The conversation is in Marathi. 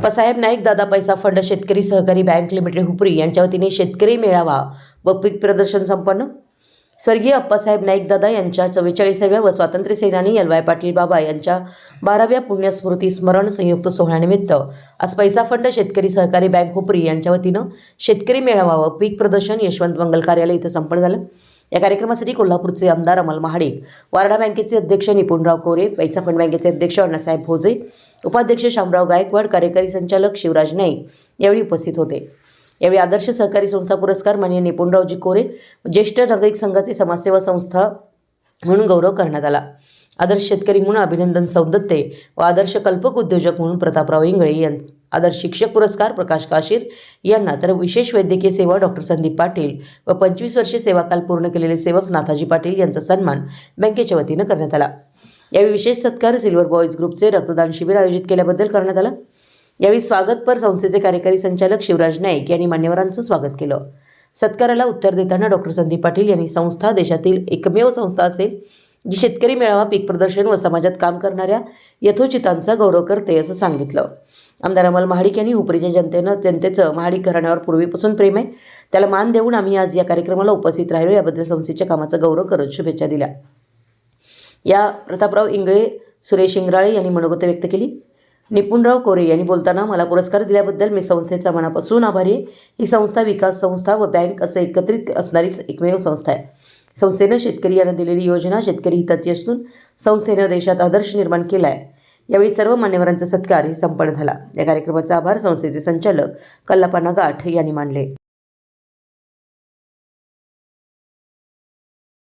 अप्पासाहेब नाईक दादा पैसा फंड शेतकरी सहकारी बँक लिमिटेड हुपरी यांच्या वतीने शेतकरी मेळावा व पीक प्रदर्शन संपन्न. स्वर्गीय अप्पासाहेब नाईक दादा यांच्या चव्वेचाळीसाव्या व स्वातंत्र्य सेनानी एलवाय पाटील बाबा यांच्या बाराव्या पुण्यस्मृती स्मरण संयुक्त सोहळ्यानिमित्त आज पैसा फंड शेतकरी सहकारी बँक हुपरी यांच्या वतीनं शेतकरी मेळावा व पीक प्रदर्शन यशवंत मंगल कार्यालय इथं संपन्न झालं. या कार्यक्रमासाठी कोल्हापूरचे आमदार अमल महाडिक वारडा बँकेचे अध्यक्ष निपुणराव कोरे पैसा फंड बँकेचे अध्यक्ष अण्णासाहेब भोजे उपाध्यक्ष शामराव गायकवाड कार्यकारी संचालक शिवराज नाईक यावेळी उपस्थित होते. यावेळी आदर्श सहकारी संस्था पुरस्कार माननीय निपुणरावजी कोरे ज्येष्ठ नागरिक संघाचे समाजसेवा संस्था म्हणून गौरव करण्यात आला. आदर्श शेतकरी म्हणून अभिनंदन सौदत्ते व आदर्श कल्पक उद्योजक म्हणून प्रतापराव इंगळे यां आदर्श शिक्षक पुरस्कार प्रकाश काशीर यांना. तर विशेष वैद्यकीय सेवा डॉक्टर संदीप पाटील व पंचवीस वर्षे सेवाकाल पूर्ण केलेले सेवक नाथाजी पाटील यांचा सन्मान बँकेच्या वतीनं करण्यात आला. यावेळी विशेष सत्कार सिल्वर बॉईज ग्रुपचे रक्तदान शिबिर आयोजित केल्याबद्दल करण्यात आलं. यावेळी स्वागतपर संस्थेचे कार्यकारी संचालक शिवराज नाईक यांनी मान्यवरांचं स्वागत केलं. सत्काराला उत्तर देताना डॉक्टर संदीप पाटील यांनी संस्था देशातील एकमेव संस्था असेल जी शेतकरी मेळावा पीक प्रदर्शन व समाजात काम करणाऱ्या यथोचितांचा गौरव करते असं सांगितलं. आमदार अमल महाडिक यांनी हुपरीच्या जनतेनं जनतेचं महाडिक घराण्यावर पूर्वीपासून प्रेम आहे. त्याला मान देऊन आम्ही आज या कार्यक्रमाला उपस्थित राहिलो. याबद्दल संस्थेच्या कामाचा गौरव करत शुभेच्छा दिल्या. या प्रतापराव इंगळे सुरेश इंगराळे यांनी मनोगत व्यक्त केली. निपुणराव कोरे यांनी बोलताना मला पुरस्कार दिल्याबद्दल मी संस्थेचा मनापासून आभारी आहे. ही संस्था विकास संस्था व बँक असं एकत्रित असणारी एकमेव संस्था आहे. संस्थेनं शेतकरी यांना दिलेली योजना शेतकरी हिताची असून संस्थेनं देशात आदर्श निर्माण केला आहे यावेळी सर्व मान्यवरांचा सत्कार संपन्न झाला. या कार्यक्रमाचा आभार संस्थेचे संचालक कल्लापा गाठ यांनी मानले.